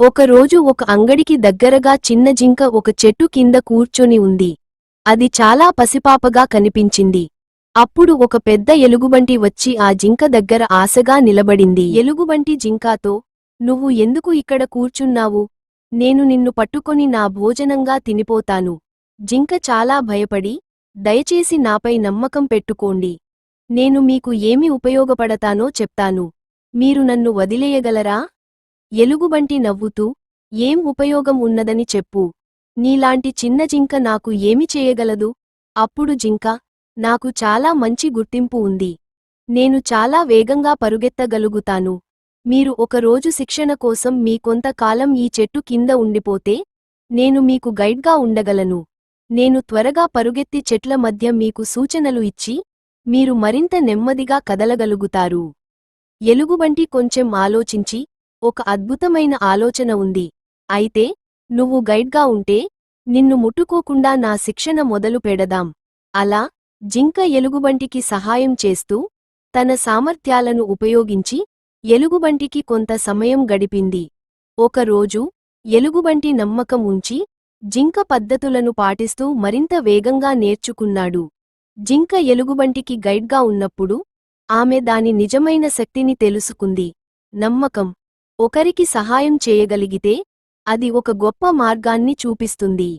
ఒకరోజు ఒక అంగడికి దగ్గరగా చిన్న జింక ఒక చెట్టు కింద కూర్చొని ఉంది. అది చాలా పసిపాపగా కనిపించింది. అప్పుడు ఒక పెద్ద ఎలుగుబంటి వచ్చి ఆ జింక దగ్గర ఆశగా నిలబడింది. ఎలుగుబంటి జింకాతో నువ్వు ఎందుకు ఇక్కడ కూర్చున్నావు? నేను నిన్ను పట్టుకొని నా భోజనంగా తినిపోతాను. జింక చాలా భయపడి దయచేసి నాపై నమ్మకం పెట్టుకోండి. నేను మీకు ఏమి ఉపయోగపడతానో చెప్తాను. మీరు నన్ను వదిలేయగలరా? ఎలుగుబంటి నవ్వుతూ ఏం ఉపయోగం ఉన్నదని చెప్పు. నీలాంటి చిన్న జింక నాకు ఏమి చేయగలదు? అప్పుడు జింక నాకు చాలా మంచి గుర్తింపు ఉంది. నేను చాలా వేగంగా పరుగెత్తగలుగుతాను. మీరు ఒకరోజు శిక్షణ కోసం మీ కొంతకాలం ఈ చెట్టు కింద ఉండిపోతే నేను మీకు గైడ్గా ఉండగలను. నేను త్వరగా పరుగెత్తి చెట్ల మధ్య మీకు సూచనలు ఇచ్చి మీరు మరింత నెమ్మదిగా కదలగలుగుతారు. ఎలుగుబంటి కొంచెం ఆలోచించి ఒక అద్భుతమైన ఆలోచన ఉంది. అయితే నువ్వు గైడ్గా ఉంటే నిన్ను ముట్టుకోకుండా నా శిక్షణ మొదలు పెడదాం. అలా జింక ఎలుగుబంటికి సహాయం చేస్తూ తన సామర్థ్యాలను ఉపయోగించి ఎలుగుబంటికి కొంత సమయం గడిపింది. ఒకరోజు ఎలుగుబంటి నమ్మకం ఉంచి జింక పద్ధతులను పాటిస్తూ మరింత వేగంగా నేర్చుకున్నాడు. జింక ఎలుగుబంటికి గైడ్గా ఉన్నప్పుడు ఆమె దాని నిజమైన శక్తిని తెలుసుకుంది. నమ్మకం. ఒకరికి సహాయం చేయగలిగితే అది ఒక గొప్ప మార్గాన్ని చూపిస్తుంది.